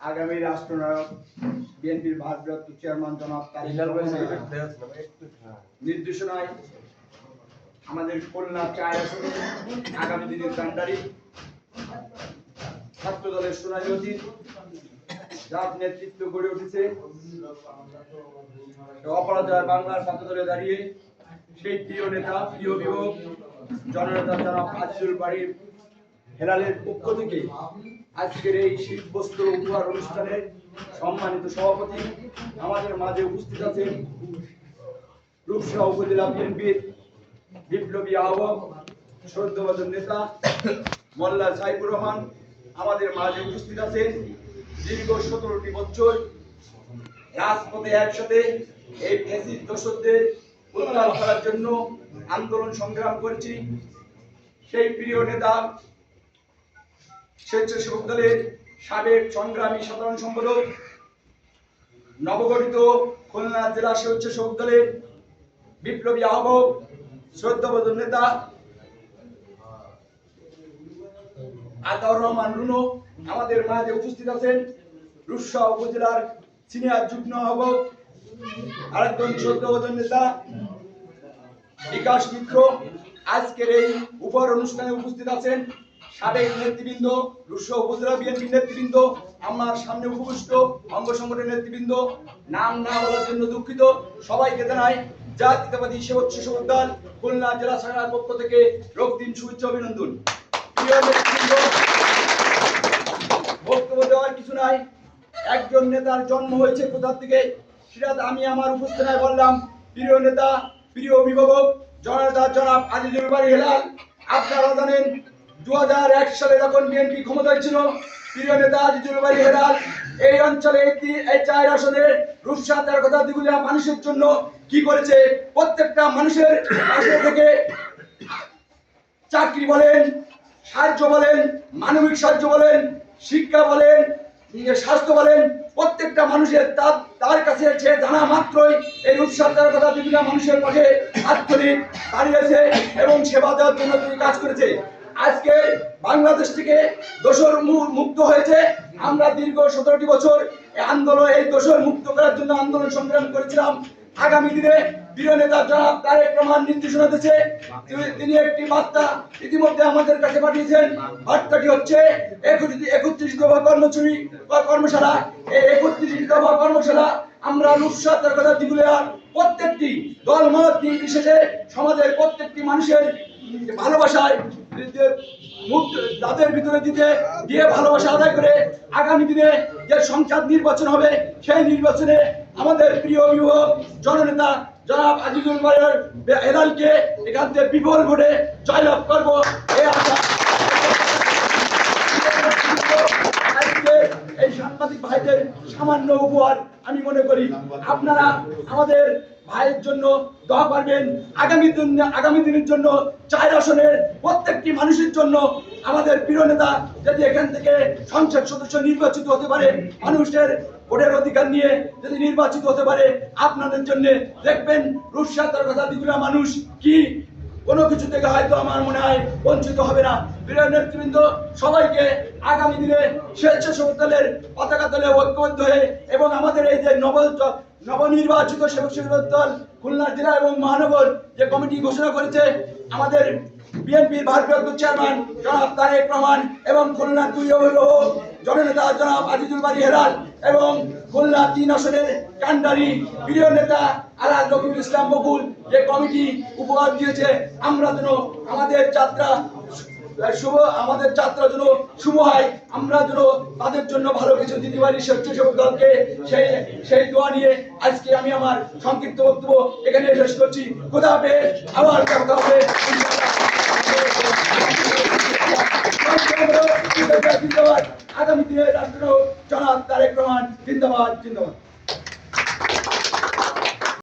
আগামী রাষ্ট্রনায়ক বিএনপির ভারপ্রাপ্ত চেয়ারম্যান জনাব নির্দেশনায় আমাদের খুলনা চায় আসনে আগামী দিনের কান্ডারি ছাত্র দলের সোনালী অতীত যার নেতৃত্ব গড়ে উঠেছে। অপরাজয় বাংলার ছাত্র দলে দাঁড়িয়ে সেই প্রিয় নেতা প্রিয় বিভোগ জননেতা জনাব আজিজুল বাড়ির হেলালের পক্ষ থেকে আজকের এই শীত উপহার সম্মানিত সভাপতি আমাদের মাঝে উপস্থিত আছেন রূপসা উপজেলা বিএনপির বিপ্লবী আহ্বায়ক শ্রদ্ধাভাজন নেতা মোল্লা সাইফুর রহমান আমাদের মাঝে উপস্থিত আছেন। দীর্ঘ সতেরোটি বছর রাজপথে একসাথে এই ফ্যাসিস্ট দোষদের করার জন্য আন্দোলন সংগ্রাম করেছি। সেই প্রিয় নেতা, স্বেচ্ছাসেবক দলের সাবেক সংগ্রামী সাধারণ সম্পাদক, নবগঠিত খুলনা জেলা স্বেচ্ছাসেবক দলের বিপ্লবী আহ্বায়ক, শ্রদ্ধাবোধন নেতা, আতাউর রহমান রুনো আমাদের মাঝে উপস্থিত আছেন। রুশা উপজেলার সিনিয়র যুগ্ম আহ্বায়ক, আরেকজন শ্রদ্ধাবোধন নেতা বিকাশ মিত্র, আজকের এই উপহার অনুষ্ঠানে উপস্থিত আছেন সাবেক নেতৃবৃন্দ, রুশো উপজেলা বিএনপি নেতৃবৃন্দ, আমার সামনে উপবিষ্ট অঙ্গ সংগঠনের নেতৃবৃন্দ, নাম না বলার জন্য দুঃখিত। সবাইকে জানাই জাতীয়তাবাদী স্বেচ্ছাসেবক দল খুলনা জেলা শাখার পক্ষ থেকে রোগ রক্তিম শুভেচ্ছা অভিনন্দন। বক্তব্য দেওয়ার কিছু নাই। একজন নেতার জন্ম হয়েছে কোথার থেকে সেটা আমি আমার উপস্থানায় বললাম। প্রিয় নেতা প্রিয় অভিভাবক জননেতা জনাব আজিজুল বাড়ি হেলাল, আপনারা জানেন দু সালে যখন বিএনপি ক্ষমতায় ছিল, প্রিয় নেতা আজিজুল বাড়ি হেলাল, এই অঞ্চলে এই চার আসনে রূপসা তার কথা দিগুলিয়া মানুষের জন্য কি করেছে? প্রত্যেকটা মানুষের পাশে থেকে চাকরি বলেন, সাহায্য বলেন, মানবিক সাহায্য বলেন, শিক্ষা বলেন ইয়ে স্বাস্থ্য বলেন, প্রত্যেকটা মানুষের তার তার কাছে সে জানা মাত্রই এই রূপসার কথা বিভিন্ন মানুষের পাশে ধরে দাঁড়িয়েছে এবং সেবা দেওয়ার জন্য তিনি কাজ করেছে। আজকে বাংলাদেশ থেকে দোষর মুক্ত হয়েছে। আমরা দীর্ঘ সতেরোটি বছর এই আন্দোলন এই দোষর মুক্ত করার জন্য আন্দোলন সংগ্রাম করেছিলাম। আগামী দিনে প্রিয় নেতা জনাব তারেক রহমান নির্দেশনা দিয়েছে। তিনি- একটি বার্তা ইতিমধ্যে আমাদের কাছে পাঠিয়েছেন। বার্তাটি হচ্ছে, একত্রিশ দফা কর্মসূচি বা কর্মশালা। এই একত্রিশ দফা কর্মশালা আমরা নুসাতের কথা দিগুলিয়ার প্রত্যেকটি দল মত নির্বিশেষে সমাজের প্রত্যেকটি মানুষের ভালোবাসায় তাদের ভিতরে দিতে দিয়ে ভালোবাসা আদায় করে আগামী দিনে যে সংসদ নির্বাচন হবে, সেই নির্বাচনে আমাদের প্রিয় অভিভাবক জননেতা জনাব আজিজুল বাড়ির হেলালকে এখান থেকে বিফল ভোটে জয়লাভ করব। এই আশা এই সাংবাদিক ভাইদের সামান্য উপহার আমি মনে করি। আপনারা আমাদের ভাইয়ের জন্য দোয়া করবেন। আগামী দিন, আগামী দিনের জন্য চার আসনের প্রত্যেকটি মানুষের জন্য আমাদের প্রিয় নেতা যদি এখান থেকে সংসদ সদস্য নির্বাচিত হতে পারে, মানুষের ভোটের অধিকার নিয়ে যদি নির্বাচিত হতে পারে, আপনাদের জন্য দেখবেন রুশা তার কথা দিগুলা মানুষ কি? কোনো কিছু থেকে হয়তো আমার মনে হয় বঞ্চিত হবে না। প্রিয় নেতৃবৃন্দ, সবাইকে আগামী দিনে স্বেচ্ছাসেবক দলের পতাকা দলে ঐক্যবদ্ধ হয়ে এবং আমাদের এই যে নব নবনির্বাচিত সেবক সেবক দল খুলনা জেলা এবং মহানগর যে কমিটি ঘোষণা করেছে, আমাদের বিএনপির ভারপ্রাপ্ত চেয়ারম্যান জনাব তারেক রহমান এবং খুলনা দুই অভিভাবক জননেতা জনাব আজিজুল বাড়ি হেলাল এবং খুলনা তিন আসনের কান্ডারি প্রিয় নেতা আলাল রকিবুল ইসলাম বকুল যে কমিটি উপহার দিয়েছে, আমরা যেন আমাদের যাত্রা শুভ আমাদের যাত্রা যেন শুভ হয়। আমরা যেন তাদের জন্য ভালো কিছু দিতে পারি স্বেচ্ছাসেবক দলকে সেই সেই দোয়া নিয়ে আজকে আমি আমার সংক্ষিপ্ত বক্তব্য এখানে শেষ করছি। খোদা হাফেজ, আবার কথা হবে। আগামী দিনে রাষ্ট্র জনাব তারেক রহমান জিন্দাবাদ জিন্দাবাদ।